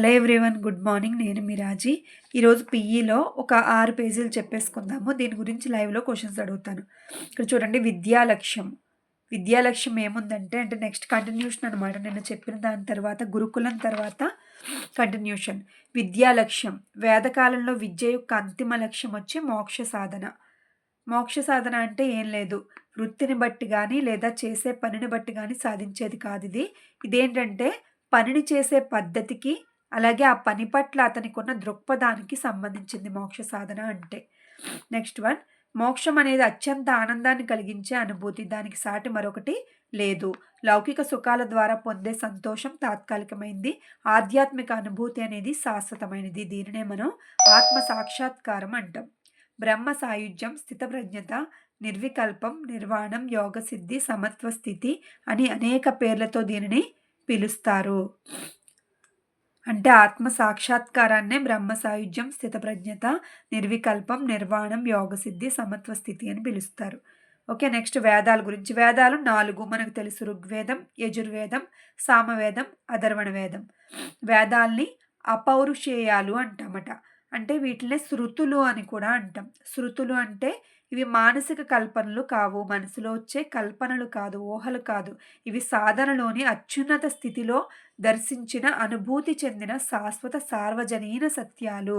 Hello everyone good morning నేను మిరాజీ ఈరోజు పిఈలో ఒక ఆరు పేజీలు చెప్పేసుకుందాము. దీని గురించి లైవ్లో క్వశ్చన్స్ అడుగుతాను. ఇక్కడ చూడండి విద్యా లక్ష్యం. విద్యా లక్ష్యం ఏముందంటే అంటే నెక్స్ట్ కంటిన్యూషన్ అనమాట నేను చెప్పిన దాని తర్వాత గురుకులం తర్వాత కంటిన్యూషన్ విద్యా లక్ష్యం. వేదకాలంలో విద్య యొక్క అంతిమ లక్ష్యం వచ్చి మోక్ష సాధన. మోక్ష సాధన అంటే ఏం లేదు. వృత్తిని బట్టి కానీ లేదా చేసే పనిని బట్టి కానీ సాధించేది కాదు ఇది. ఇదేంటంటే పనిని చేసే పద్ధతికి అలాగే ఆ పని పట్ల అతనికి ఉన్న దృక్పథానికి సంబంధించింది మోక్ష సాధన అంటే. నెక్స్ట్ వన్ మోక్షం అనేది అత్యంత ఆనందాన్ని కలిగించే అనుభూతి దానికి సాటి మరొకటి లేదు. లౌకిక సుఖాల ద్వారా పొందే సంతోషం తాత్కాలికమైంది. ఆధ్యాత్మిక అనుభూతి అనేది శాశ్వతమైనది. దీనినే మనం ఆత్మ సాక్షాత్కారం అంటాం. బ్రహ్మ సాయుధ్యం స్థితప్రజ్ఞత నిర్వికల్పం నిర్వాణం యోగసిద్ధి సమత్వ స్థితి అని అనేక పేర్లతో దీనిని పిలుస్తారు. అంటే ఆత్మ సాక్షాత్కారాన్నే బ్రహ్మ సాయుధ్యం స్థితప్రజ్ఞత నిర్వికల్పం నిర్వాణం యోగసిద్ధి సమత్వ స్థితి అని పిలుస్తారు. ఓకే నెక్స్ట్ వేదాల గురించి. వేదాలు నాలుగు. మనకు తెలుసు ఋగ్వేదం యజుర్వేదం సామవేదం అధర్వణ వేదం వేదాల్ని అపౌరుషేయాలు అంటామట. అంటే వీటినే శృతులు అని కూడా అంటాం. శృతులు అంటే ఇవి మానసిక కల్పనలు కావు మనసులో వచ్చే కల్పనలు కాదు ఊహలు కాదు. ఇవి సాధనలోని అత్యున్నత స్థితిలో దర్శించిన అనుభూతి చెందిన శాశ్వత సార్వజనీన సత్యాలు.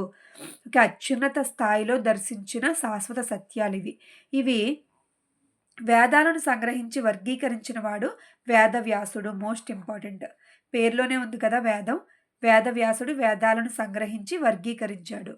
ఒక అత్యున్నత స్థాయిలో దర్శించిన శాశ్వత సత్యాలు ఇవి. ఇవి వేదాలను సంగ్రహించి వర్గీకరించిన వాడు వేదవ్యాసుడు మోస్ట్ ఇంపార్టెంట్. పేర్లోనే ఉంది కదా వేదం. వేదవ్యాసుడు వేదాలను సంగ్రహించి వర్గీకరించాడు.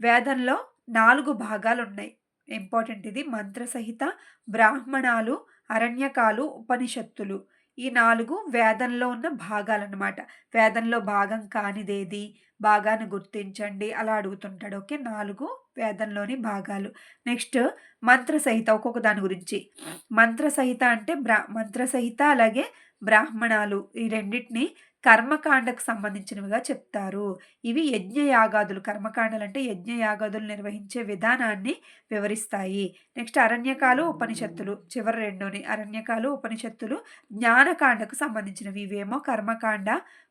వేదంలో నాలుగు భాగాలు ఉన్నాయి ఇంపార్టెంట్ ఇది. మంత్రసహిత బ్రాహ్మణాలు అరణ్యకాలు ఉపనిషత్తులు ఈ నాలుగు వేదంలో ఉన్న భాగాలన్నమాట. వేదంలో భాగం కానిదేది భాగాన్ని గుర్తించండి అలా అడుగుతుంటాడు. ఓకే? నాలుగు వేదంలోని భాగాలు. నెక్స్ట్ మంత్రసహిత ఒక్కొక్క దాని గురించి. మంత్రసహిత అంటే బ్రా మంత్రసహిత అలాగే బ్రాహ్మణాలు ఈ రెండింటిని కర్మకాండకు సంబంధించినవిగా చెప్తారు. ఇవి యజ్ఞయాగాదులు. కర్మకాండలు అంటే యజ్ఞయాగాదులు నిర్వహించే విధానాన్ని వివరిస్తాయి. నెక్స్ట్ అరణ్యకాలు ఉపనిషత్తులు. చివరి రెండుని. అరణ్యకాలు ఉపనిషత్తులు జ్ఞానకాండకు సంబంధించినవి. ఇవేమో కర్మకాండ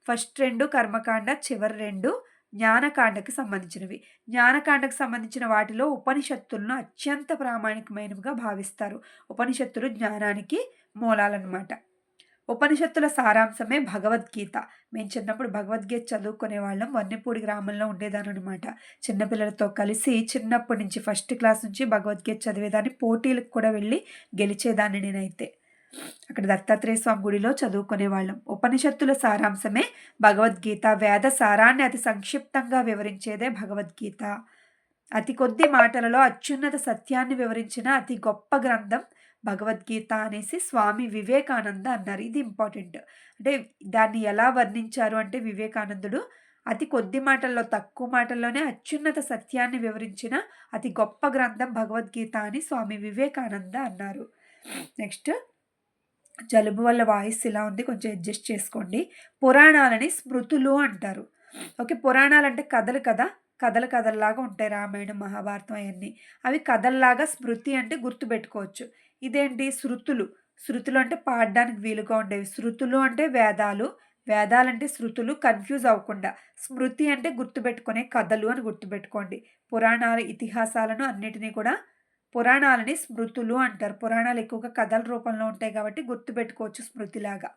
ఫస్ట్ రెండు కర్మకాండ చివరి రెండు జ్ఞానకాండకు సంబంధించినవి. జ్ఞానకాండకు సంబంధించిన వాటిలో ఉపనిషత్తులను అత్యంత ప్రామాణికమైనవిగా భావిస్తారు. ఉపనిషత్తులు జ్ఞానానికి మూలాలన్నమాట. ఉపనిషత్తుల సారాంశమే భగవద్గీత. మేము చిన్నప్పుడు భగవద్గీత చదువుకునే వాళ్ళం. వన్నెపూడి గ్రామంలో ఉండేదానమాట చిన్నపిల్లలతో కలిసి చిన్నప్పటి నుంచి ఫస్ట్ క్లాస్ నుంచి భగవద్గీత చదివేదాన్ని పోటీలకు కూడా వెళ్ళి గెలిచేదాన్ని నేనైతే. అక్కడ దత్తాత్రేయ స్వామి గుడిలో చదువుకునే వాళ్ళం. ఉపనిషత్తుల సారాంశమే భగవద్గీత. వేద సారాన్ని అతి సంక్షిప్తంగా వివరించేదే భగవద్గీత. అతి కొద్ది మాటలలో అత్యున్నత సత్యాన్ని వివరించిన అతి గొప్ప గ్రంథం భగవద్గీత అనేసి స్వామి వివేకానంద అన్నారు. ఇది ఇంపార్టెంట్. అంటే దాన్ని ఎలా వర్ణించారు అంటే వివేకానందుడు అతి కొద్ది మాటల్లో తక్కువ మాటల్లోనే అత్యున్నత సత్యాన్ని వివరించిన అతి గొప్ప గ్రంథం భగవద్గీత అని స్వామి వివేకానంద అన్నారు. నెక్స్ట్ జలుబు వల్ల వాయిస్ ఇలా ఉంది కొంచెం అడ్జస్ట్ చేసుకోండి. పురాణాలని స్మృతులు అంటారు. ఓకే పురాణాలు అంటే కథలు కదా? కథలు కథల్లాగా ఉంటాయి రామాయణం మహాభారతం అవన్నీ. అవి కథల్లాగా స్మృతి అంటే గుర్తుపెట్టుకోవచ్చు. ఇదేంటి? శృతులు. శృతులు అంటే పాడడానికి వీలుగా ఉండేవి. శృతులు అంటే వేదాలు. వేదాలంటే శృతులు. కన్ఫ్యూజ్ అవ్వకుండా. స్మృతి అంటే గుర్తుపెట్టుకునే కథలు అని గుర్తుపెట్టుకోండి. పురాణాల ఇతిహాసాలను అన్నిటినీ కూడా పురాణాలని స్మృతులు అంటారు. పురాణాలు ఎక్కువగా కథల రూపంలో ఉంటాయి కాబట్టి గుర్తుపెట్టుకోవచ్చు స్మృతిలాగా.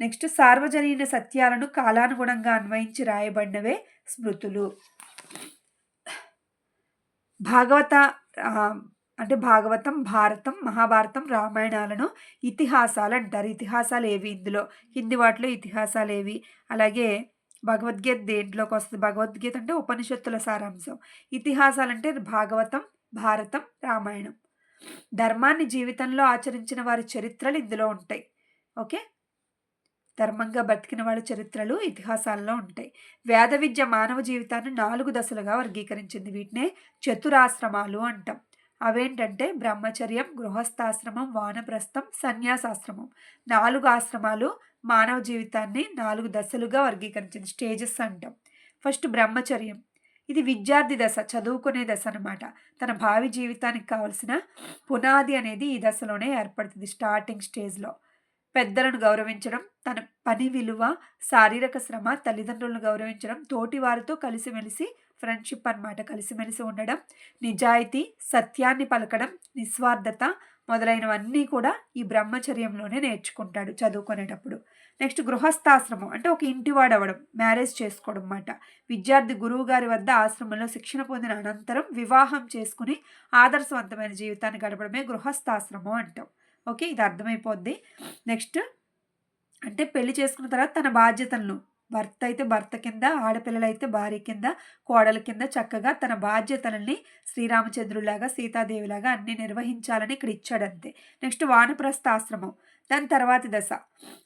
నెక్స్ట్ సార్వజనీన సత్యాలను కాలానుగుణంగా అన్వయించి రాయబడినవే స్మృతులు. భాగవత అంటే భాగవతం భారతం మహాభారతం రామాయణాలను ఇతిహాసాలు అంటారు ఇతిహాసాలు ఏవి ఇందులో? హిందీ వాటిలో ఇతిహాసాలు ఏవి అలాగే భగవద్గీత దేంట్లోకి వస్తుంది? భగవద్గీత అంటే ఉపనిషత్తుల సారాంశం. ఇతిహాసాలు అంటే భాగవతం భారతం రామాయణం. ధర్మాన్ని జీవితంలో ఆచరించిన వారి చరిత్రలు ఇందులో ఉంటాయి. ఓకే? ధర్మంగా బతికిన వాళ్ళ చరిత్రలు ఇతిహాసాల్లో ఉంటాయి. వేద విద్య మానవ జీవితాన్ని నాలుగు దశలుగా వర్గీకరించింది. వీటినే చతురాశ్రమాలు అంటాం. అవేంటంటే బ్రహ్మచర్యం గృహస్థాశ్రమం వానప్రస్థం సన్యాసాశ్రమం. నాలుగు ఆశ్రమాలు మానవ జీవితాన్ని నాలుగు దశలుగా వర్గీకరించింది. స్టేజెస్ అంటాం. ఫస్ట్ బ్రహ్మచర్యం. ఇది విద్యార్థి దశ చదువుకునే దశ అనమాట తన భావి జీవితానికి కావలసిన పునాది అనేది ఈ దశలోనే ఏర్పడుతుంది స్టార్టింగ్ స్టేజ్లో. పెద్దలను గౌరవించడం తన పని విలువ శారీరక శ్రమ తల్లిదండ్రులను గౌరవించడం తోటి వారితో కలిసిమెలిసి ఫ్రెండ్షిప్ అనమాట కలిసిమెలిసి ఉండడం నిజాయితీ సత్యాన్ని పలకడం నిస్వార్థత మొదలైనవన్నీ కూడా ఈ బ్రహ్మచర్యంలోనే నేర్చుకుంటాడు చదువుకునేటప్పుడు. నెక్స్ట్ గృహస్థాశ్రమం అంటే ఒక ఇంటివాడు అవ్వడం మ్యారేజ్ చేసుకోవడం అన్నమాట విద్యార్థి గురువు గారి వద్ద ఆశ్రమంలో శిక్షణ పొందిన అనంతరం వివాహం చేసుకుని ఆదర్శవంతమైన జీవితాన్ని గడపడమే గృహస్థాశ్రమం అంటాం. ఓకే ఇది అర్థమైపోద్ది. నెక్స్ట్ అంటే పెళ్ళి చేసుకున్న తర్వాత తన బాధ్యతలను భర్త అయితే భర్త కింద ఆడపిల్లలైతే భార్య కింద కోడల కింద చక్కగా తన బాధ్యతలని శ్రీరామచంద్రులాగా సీతాదేవిలాగా అన్ని నిర్వహించాలని ఇక్కడ ఇచ్చాడంతే. నెక్స్ట్ వానప్రస్థ ఆశ్రమం దాని తర్వాతి దశ.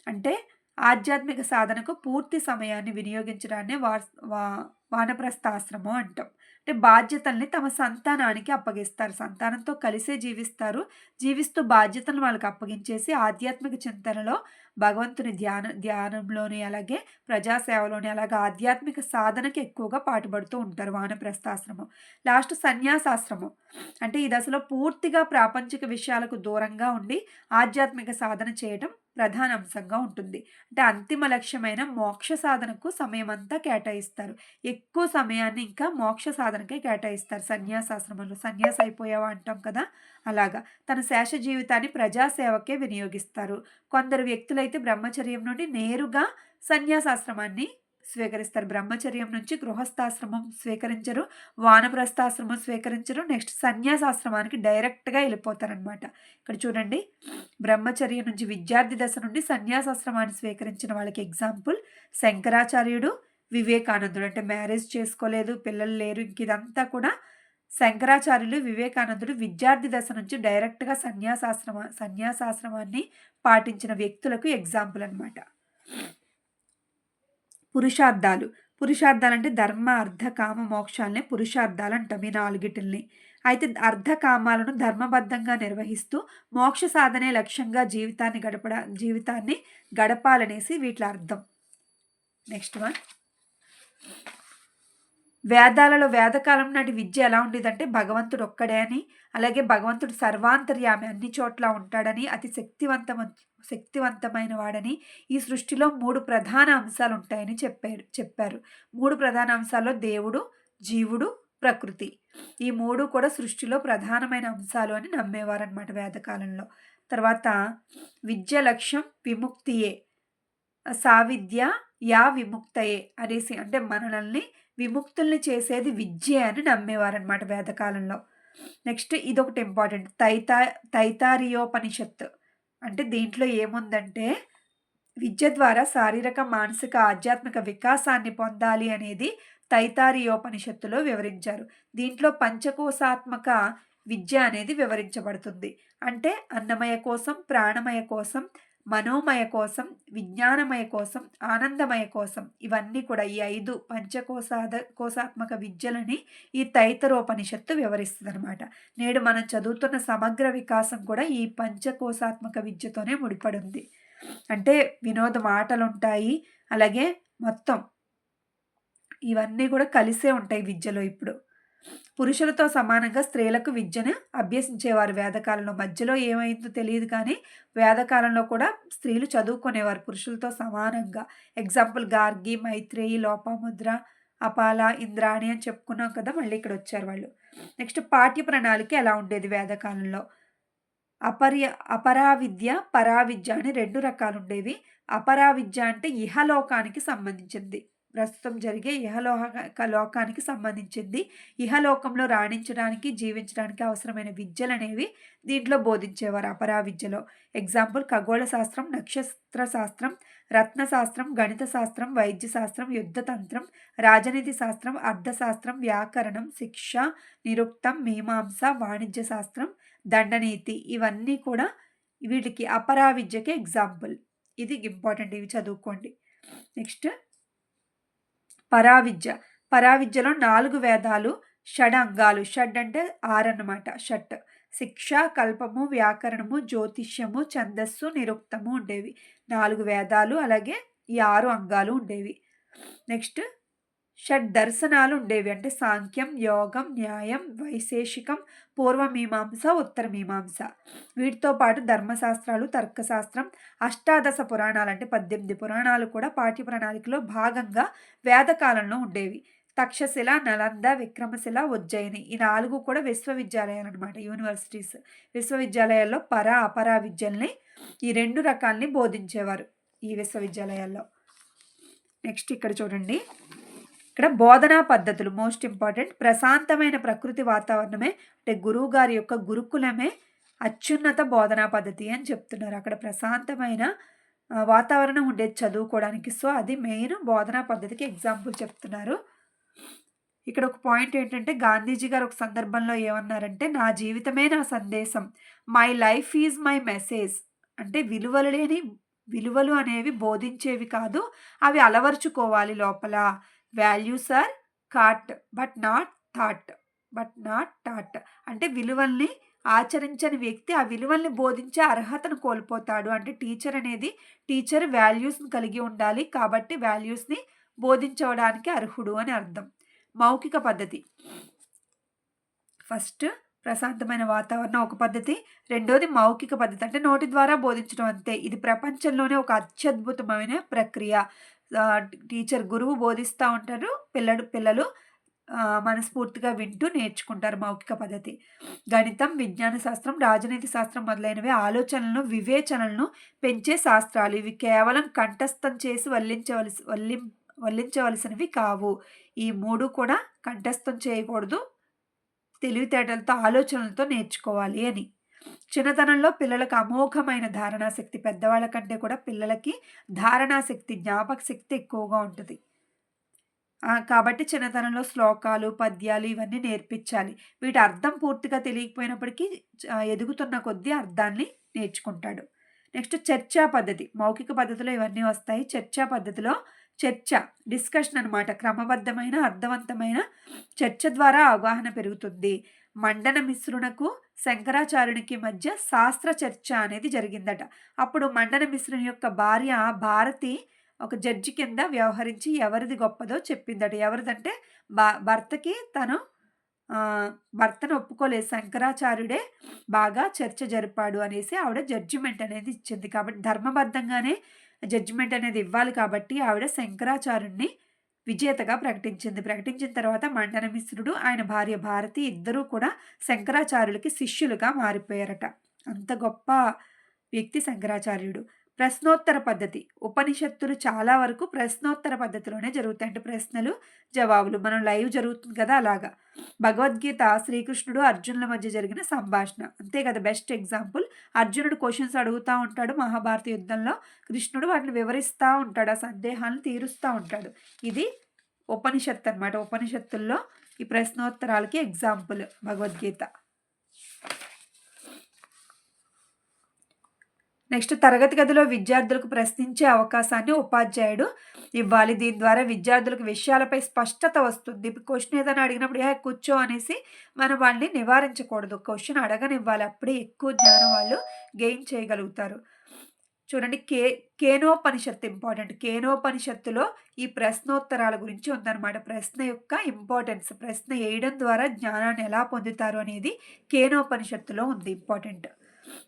అంటే ఆధ్యాత్మిక సాధనకు పూర్తి సమయాన్ని వినియోగించడాన్ని వా వా వానప్రస్థాశ్రమం అంటాం. అంటే బాధ్యతల్ని తమ సంతానానికి అప్పగిస్తారు. సంతానంతో కలిసే జీవిస్తారు. జీవిస్తూ బాధ్యతలను వాళ్ళకి అప్పగించేసి ఆధ్యాత్మిక చింతనలో భగవంతుని ధ్యాన ధ్యానంలోని అలాగే ప్రజాసేవలోని అలాగే ఆధ్యాత్మిక సాధనకి ఎక్కువగా పాటుపడుతూ ఉంటారు వానప్రస్థాశ్రమం. లాస్ట్ సన్యాసాశ్రమం. అంటే ఈ దశలో పూర్తిగా ప్రాపంచిక విషయాలకు దూరంగా ఉండి ఆధ్యాత్మిక సాధన చేయడం ప్రధాన అంశంగా ఉంటుంది. అంటే అంతిమ లక్ష్యమైన మోక్ష సాధనకు సమయం అంతా కేటాయిస్తారు. ఎక్కువ సమయాన్ని ఇంకా మోక్ష సాధనకే కేటాయిస్తారు. సన్యాసాశ్రమంలో సన్యాస అయిపోయావా అంటాం కదా? అలాగా. తన శేష జీవితాన్ని ప్రజాసేవకే వినియోగిస్తారు. కొందరు వ్యక్తులైతే బ్రహ్మచర్యం నుండి నేరుగా సన్యాసాశ్రమాన్ని స్వీకరిస్తారు. బ్రహ్మచర్యం నుంచి గృహస్థాశ్రమం స్వీకరించరు. వానప్రస్థాశ్రమం స్వీకరించరు. నెక్స్ట్ సన్యాసాశ్రమానికి డైరెక్ట్గా వెళ్ళిపోతారనమాట ఇక్కడ చూడండి. బ్రహ్మచర్య నుంచి విద్యార్థి దశ నుండి సన్యాసాశ్రమాన్ని స్వీకరించిన వాళ్ళకి ఎగ్జాంపుల్ శంకరాచార్యుడు వివేకానందుడు. అంటే మ్యారేజ్ చేసుకోలేదు పిల్లలు లేరు ఇంక ఇదంతా కూడా శంకరాచార్యులు వివేకానందుడు విద్యార్థి దశ నుంచి డైరెక్ట్గా సన్యాసాశ్రమ సన్యాసాశ్రమాన్ని పాటించిన వ్యక్తులకు ఎగ్జాంపుల్ అనమాట పురుషార్థాలు. పురుషార్థాలు అంటే ధర్మ అర్థ కామ మోక్షాలనే పురుషార్థాలు అంటాం ఈ నాలుగిటిల్ని. అయితే అర్ధకామాలను ధర్మబద్ధంగా నిర్వహిస్తూ మోక్ష సాధనే లక్ష్యంగా జీవితాన్ని గడపడ జీవితాన్ని గడపాలనేసి వీటి అర్థం. Next one. వేదాలలో వేదకాలం నాటి విద్య ఎలా ఉండేదంటే భగవంతుడు ఒక్కడే అని అలాగే భగవంతుడు సర్వాంతర్యామి అన్ని చోట్ల ఉంటాడని అతి శక్తివంతమ శక్తివంతమైన వాడని ఈ సృష్టిలో మూడు ప్రధాన అంశాలు ఉంటాయని చెప్పారు చెప్పారు. మూడు ప్రధాన అంశాల్లో దేవుడు జీవుడు ప్రకృతి. ఈ మూడు కూడా సృష్టిలో ప్రధానమైన అంశాలు అని నమ్మేవారనమాట వేదకాలంలో. తర్వాత విద్య లక్ష్యం విముక్తియే. సావిద్య యా విముక్తయే అనేసి అంటే మనల్ని విముక్తుల్ని చేసేది విద్య అని నమ్మేవారనమాట వేదకాలంలో. నెక్స్ట్ ఇదొకటి ఇంపార్టెంట్. తైతా తైతారియోపనిషత్ అంటే దీంట్లో ఏముందంటే విద్య ద్వారా శారీరక మానసిక ఆధ్యాత్మిక వికాసాన్ని పొందాలి అనేది తైతారీయోపనిషత్తులో వివరించారు. దీంట్లో పంచకోశాత్మక విద్య అనేది వివరించబడుతుంది. అంటే అన్నమయ కోసం ప్రాణమయ కోసం మనోమయ కోసం విజ్ఞానమయ కోసం ఆనందమయ కోసం ఇవన్నీ కూడా ఈ ఐదు పంచకోశాద కోశాత్మక విద్యలని ఈ తైతరోపనిషత్తు వివరిస్తుంది అనమాట నేడు మనం చదువుతున్న సమగ్ర వికాసం కూడా ఈ పంచకోశాత్మక విద్యతోనే ముడిపడి ఉంది అంటే వినోద ఆటలుంటాయి అలాగే మొత్తం ఇవన్నీ కూడా కలిసే ఉంటాయి విద్యలో ఇప్పుడు. పురుషులతో సమానంగా స్త్రీలకు విద్యను అభ్యసించేవారు వేదకాలంలో. మధ్యలో ఏమైందో తెలియదు కానీ వేదకాలంలో కూడా స్త్రీలు చదువుకునేవారు పురుషులతో సమానంగా. ఎగ్జాంపుల్ గార్గి మైత్రేయి లోపముద్ర అపాల ఇంద్రాణి అని చెప్పుకున్నాం కదా మళ్ళీ ఇక్కడ వచ్చారు వాళ్ళు. నెక్స్ట్ పాఠ్య ప్రణాళిక ఎలా ఉండేది వేదకాలంలో? అపర్య అపరావిద్య పరావిద్య అని రెండు రకాలు ఉండేవి. అపరావిద్య అంటే ఇహలోకానికి సంబంధించింది. ప్రస్తుతం జరిగే ఇహలోక లోకానికి సంబంధించింది. ఇహలోకంలో రాణించడానికి జీవించడానికి అవసరమైన విద్యలు అనేవి దీంట్లో బోధించేవారు అపరా విద్యలో. ఎగ్జాంపుల్ ఖగోళ శాస్త్రం నక్షత్ర శాస్త్రం రత్నశాస్త్రం గణిత శాస్త్రం వైద్య శాస్త్రం యుద్ధతంత్రం రాజనీతి శాస్త్రం అర్థశాస్త్రం వ్యాకరణం శిక్ష నిరుక్తం మీమాంస వాణిజ్య శాస్త్రం దండనీతి ఇవన్నీ కూడా వీటికి అపరా విద్యకి ఎగ్జాంపుల్. ఇది ఇంపార్టెంట్ ఇవి చదువుకోండి. నెక్స్ట్ పరావిద్య. పరావిద్యలో నాలుగు వేదాలు షడ్ అంగాలు షడ్ అంటే ఆరు అన్నమాట షట్. శిక్ష కల్పము వ్యాకరణము జ్యోతిష్యము ఛందస్సు నిరుక్తము ఉండేవి. నాలుగు వేదాలు అలాగే ఈ ఆరు అంగాలు ఉండేవి. నెక్స్ట్ షడ్ దర్శనాలు ఉండేవి అంటే సాంఖ్యం యోగం న్యాయం వైశేషికం పూర్వమీమాంస ఉత్తర మీమాంస వీటితో పాటు ధర్మశాస్త్రాలు తర్కశాస్త్రం అష్టాదశ పురాణాలు అంటే పద్దెనిమిది పురాణాలు కూడా పాఠ్య ప్రణాళికలో భాగంగా వేదకాలంలో ఉండేవి. తక్షశిల నలంద విక్రమశిల ఉజ్జయిని ఈ నాలుగు కూడా విశ్వవిద్యాలయాలు అనమాట యూనివర్సిటీస్. విశ్వవిద్యాలయాల్లో పర అపర విద్యల్ని ఈ రెండు రకాలని బోధించేవారు ఈ విశ్వవిద్యాలయాల్లో. నెక్స్ట్ ఇక్కడ చూడండి. ఇక్కడ బోధనా పద్ధతులు. మోస్ట్ ఇంపార్టెంట్ ప్రశాంతమైన ప్రకృతి వాతావరణమే అంటే గురువు గారి యొక్క గురుకులమే అత్యున్నత బోధనా పద్ధతి అని చెప్తున్నారు. అక్కడ ప్రశాంతమైన వాతావరణం ఉండేది చదువుకోవడానికి. సో అది మెయిన్ బోధనా పద్ధతికి ఎగ్జాంపుల్ చెప్తున్నారు. ఇక్కడ ఒక పాయింట్ ఏంటంటే గాంధీజీ గారు ఒక సందర్భంలో ఏమన్నారంటే నా జీవితమే నా సందేశం. My life is my message అంటే విలువలు లేని విలువలు అనేవి బోధించేవి కాదు అవి అలవర్చుకోవాలి లోపల. Values are caught but not taught but not taught అంటే విలువల్ని ఆచరించని వ్యక్తి ఆ విలువల్ని బోధించే అర్హతను కోల్పోతాడు. అంటే టీచర్ అనేది టీచర్ వాల్యూస్ని కలిగి ఉండాలి కాబట్టి వాల్యూస్ని బోధించడానికి అర్హుడు అని అర్థం. మౌఖిక పద్ధతి. ఫస్ట్ ప్రశాంతమైన వాతావరణం ఒక పద్ధతి. రెండోది మౌఖిక పద్ధతి. అంటే నోటి ద్వారా బోధించడం అంతే. ఇది ప్రపంచంలోనే ఒక అత్యద్భుతమైన ప్రక్రియ. టీచర్ గురువు బోధిస్తూ ఉంటారు. పిల్లడు పిల్లలు మనస్ఫూర్తిగా వింటూ నేర్చుకుంటారు మౌఖిక పద్ధతి. గణితం విజ్ఞాన శాస్త్రం రాజనీతి శాస్త్రం మొదలైనవి ఆలోచనలను వివేచనలను పెంచే శాస్త్రాలు. ఇవి కేవలం కంఠస్థం చేసి వల్లించవలసి వల్లిం వల్లించవలసినవి కావు. ఈ మూడు కూడా కంఠస్థం చేయకూడదు. తెలివితేటలతో ఆలోచనలతో నేర్చుకోవాలి అని. చిన్నతనంలో పిల్లలకు అమోఘమైన ధారణాశక్తి పెద్దవాళ్ళ కంటే కూడా పిల్లలకి ధారణాశక్తి జ్ఞాపక శక్తి ఎక్కువగా ఉంటుంది. కాబట్టి చిన్నతనంలో శ్లోకాలు పద్యాలు ఇవన్నీ నేర్పించాలి. వీటి అర్థం పూర్తిగా తెలియకపోయినప్పటికీ ఎదుగుతున్న కొద్దీ అర్థాన్ని నేర్చుకుంటాడు. నెక్స్ట్ చర్చా పద్ధతి. మౌఖిక పద్ధతిలో ఇవన్నీ వస్తాయి. చర్చా పద్ధతిలో చర్చ డిస్కషన్ అనమాట క్రమబద్ధమైన అర్థవంతమైన చర్చ ద్వారా అవగాహన పెరుగుతుంది. మండన మిశ్రునకు శంకరాచార్యునికి మధ్య శాస్త్ర చర్చ అనేది జరిగిందట. అప్పుడు మండన మిశ్రుని యొక్క భార్య భారతి ఒక జడ్జి కింద వ్యవహరించి ఎవరిది గొప్పదో చెప్పిందట. ఎవరిదంటే బా భర్తకి తను భర్తను ఒప్పుకోలేదు. శంకరాచార్యుడే బాగా చర్చ జరిపాడు అనేసి ఆవిడ జడ్జిమెంట్ అనేది ఇచ్చింది. కాబట్టి ధర్మబద్ధంగానే జడ్జిమెంట్ అనేది ఇవ్వాలి కాబట్టి ఆవిడ శంకరాచార్యుడిని విజేతగా ప్రకటించింది. ప్రకటించిన తర్వాత మండనమిశ్రుడు ఆయన భార్య భారతి ఇద్దరూ కూడా శంకరాచార్యులకి శిష్యులుగా మారిపోయారట. అంత గొప్ప వ్యక్తి శంకరాచార్యుడు. ప్రశ్నోత్తర పద్ధతి. ఉపనిషత్తులు చాలా వరకు ప్రశ్నోత్తర పద్ధతిలోనే జరుగుతాయి అంటే ప్రశ్నలు జవాబులు. మనం లైవ్ జరుగుతుంది కదా అలాగా. భగవద్గీత శ్రీకృష్ణుడు అర్జునుల మధ్య జరిగిన సంభాషణ. అంతే కదా బెస్ట్ ఎగ్జాంపుల్ అర్జునుడు క్వశ్చన్స్ అడుగుతూ ఉంటాడు మహాభారత యుద్ధంలో. కృష్ణుడు వాటిని వివరిస్తూ ఉంటాడు ఆ సందేహాలను తీరుస్తూ ఉంటాడు. ఇది ఉపనిషత్తు అనమాట ఉపనిషత్తుల్లో ఈ ప్రశ్నోత్తరాలకి ఎగ్జాంపుల్ భగవద్గీత. నెక్స్ట్ తరగతి గదిలో విద్యార్థులకు ప్రశ్నించే అవకాశాన్ని ఉపాధ్యాయుడు ఇవ్వాలి. దీని ద్వారా విద్యార్థులకు విషయాలపై స్పష్టత వస్తుంది. క్వశ్చన్ ఏదైనా అడిగినప్పుడు ఏ కూర్చో అనేసి మనం వాళ్ళని నివారించకూడదు. క్వశ్చన్ అడగనివ్వాలి. అప్పుడే ఎక్కువ జ్ఞానం వాళ్ళు గెయిన్ చేయగలుగుతారు. చూడండి కే కేనోపనిషత్తు ఇంపార్టెంట్. కేనోపనిషత్తులో ఈ ప్రశ్నోత్తరాల గురించి ఉందన్నమాట. ప్రశ్న యొక్క ఇంపార్టెన్స్ ప్రశ్న వేయడం ద్వారా జ్ఞానాన్ని ఎలా పొందుతారు అనేది కేనోపనిషత్తులో ఉంది ఇంపార్టెంట్.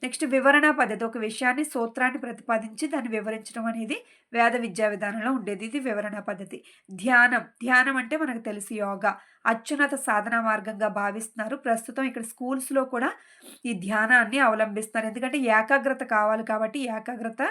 నెక్స్ట్ వివరణ పద్ధతి. ఒక విషయాన్ని సూత్రాన్ని ప్రతిపాదించి దాన్ని వివరించడం అనేది వేద విద్యా విధానంలో ఉండేది. ఇది వివరణ పద్ధతి. ధ్యానం. ధ్యానం అంటే మనకు తెలుసు యోగా. అత్యున్నత సాధన మార్గంగా భావిస్తున్నారు. ప్రస్తుతం ఇక్కడ స్కూల్స్లో కూడా ఈ ధ్యానాన్ని అవలంబిస్తున్నారు. ఎందుకంటే ఏకాగ్రత కావాలి కాబట్టి ఏకాగ్రత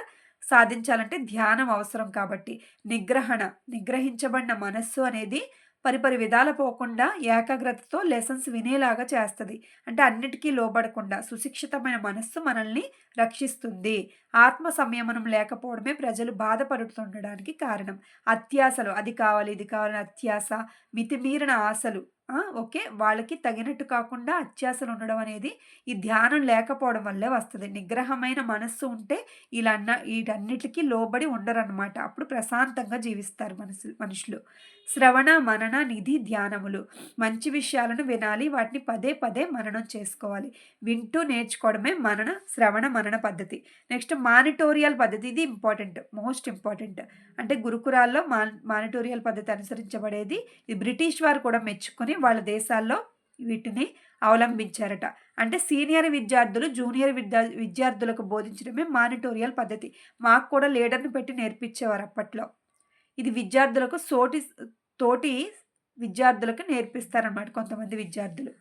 సాధించాలంటే ధ్యానం అవసరం కాబట్టి. నిగ్రహణ. నిగ్రహించబడిన మనస్సు అనేది పరిపరి విధాల పోకుండా ఏకాగ్రతతో లెసన్స్ వినేలాగా చేస్తుంది. అంటే అన్నిటికీ లోబడకుండా సుశిక్షితమైన మనస్సు మనల్ని రక్షిస్తుంది. ఆత్మ సంయమనం లేకపోవడమే ప్రజలు బాధపడుతుండడానికి కారణం. అత్యాసలు అది కావాలి ఇది కావాలని అత్యాస మితిమీరిన ఆశలు. ఓకే. వాళ్ళకి తగినట్టు కాకుండా అత్యాసలు ఉండడం అనేది ఈ ధ్యానం లేకపోవడం వల్లే వస్తుంది నిగ్రహమైన మనస్సు ఉంటే వీళ్ళన్న వీటన్నిటికీ లోబడి ఉండరనమాట. అప్పుడు ప్రశాంతంగా జీవిస్తారు మనసు మనుషులు. శ్రవణ, మనన, నిధి, ధ్యానములు. మంచి విషయాలను వినాలి. వాటిని పదే పదే మననం చేసుకోవాలి. వింటూ నేర్చుకోవడమే మనన, శ్రవణ, మనన పద్ధతి. నెక్స్ట్ మానిటోరియల్ పద్ధతి. ఇది ఇంపార్టెంట్. Most important. అంటే గురుకులాల్లో మాన్ మానిటోరియల్ పద్ధతి అనుసరించబడేది. ఇది బ్రిటిష్ వారు కూడా మెచ్చుకొని వాళ్ళ దేశాల్లో వీటిని అవలంబించారట. అంటే సీనియర్ విద్యార్థులు జూనియర్ విద్యా విద్యార్థులకు బోధించడమే మానిటోరియల్ పద్ధతి. మాకు కూడా లీడర్‌ని పెట్టి నేర్పించేవారు అప్పట్లో. ఇది విద్యార్థులకు సోటి తోటి విద్యార్థులకు నేర్పిస్తారనమాట కొంతమంది విద్యార్థులు.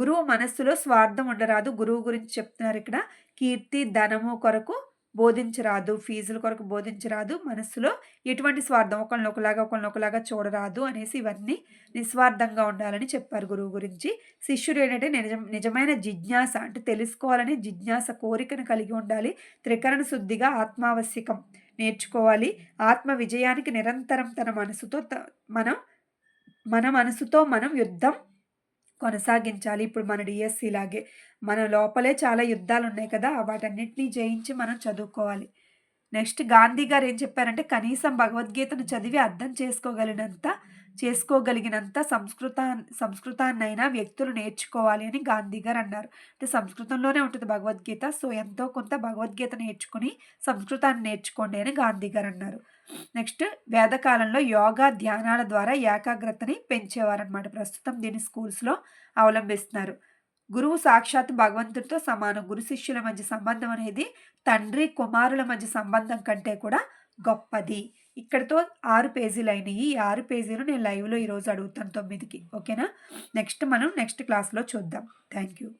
గురువు మనస్సులో స్వార్థం ఉండరాదు. గురువు గురించి చెప్తున్నారు ఇక్కడ. కీర్తి, ధనము కొరకు బోధించరాదు. ఫీజుల కొరకు బోధించరాదు. మనస్సులో ఎటువంటి స్వార్థం ఒకళ్ళని ఒకలాగా, ఒకళ్ళని ఒకలాగా చూడరాదు అనేసి ఇవన్నీ నిస్వార్థంగా ఉండాలని చెప్పారు గురువు గురించి. శిష్యుడు ఏంటంటే నిజం నిజమైన జిజ్ఞాస అంటే తెలుసుకోవాలనే జిజ్ఞాస కోరికను కలిగి ఉండాలి. త్రికరణ శుద్ధిగా ఆత్మావశ్యకం నేర్చుకోవాలి. ఆత్మ విజయానికి నిరంతరం తన మనసుతో త మనం మన మనసుతో మనం యుద్ధం కొనసాగించాలి. ఇప్పుడు మన డిఎస్సి లాగే. మన లోపలే చాలా యుద్ధాలు ఉన్నాయి కదా! వాటన్నిటిని జయించి మనం చదువుకోవాలి. నెక్స్ట్ గాంధీ గారు ఏం చెప్పారంటే కనీసం భగవద్గీతను చదివి అర్థం చేసుకోగలిగినంత చేసుకోగలిగినంత సంస్కృత సంస్కృతాన్నైనా వ్యక్తులు నేర్చుకోవాలి అని గాంధీ గారు అన్నారు. అంటే సంస్కృతంలోనే ఉంటుంది భగవద్గీత. సో, ఎంతో కొంత భగవద్గీత నేర్చుకుని సంస్కృతాన్ని నేర్చుకోండి అని గాంధీ గారు అన్నారు. నెక్స్ట్ వేదకాలంలో యోగా, ధ్యానాల ద్వారా ఏకాగ్రతని పెంచేవారనమాట. ప్రస్తుతం దీన్ని స్కూల్స్‌లో అవలంబిస్తున్నారు. గురువు సాక్షాత్తు భగవంతుడితో సమానం. గురు శిష్యుల మధ్య సంబంధం అనేది తండ్రి, కుమారుల మధ్య సంబంధం కంటే కూడా గొప్పది. ఇక్కడతో ఆరు పేజీలు అయినాయి ఈ ఆరు పేజీలు నేను లైవ్‌లో ఈరోజు అడుగుతాను తొమ్మిదికి ఓకేనా? నెక్స్ట్ మనం నెక్స్ట్ క్లాస్‌లో చూద్దాం. Thank you.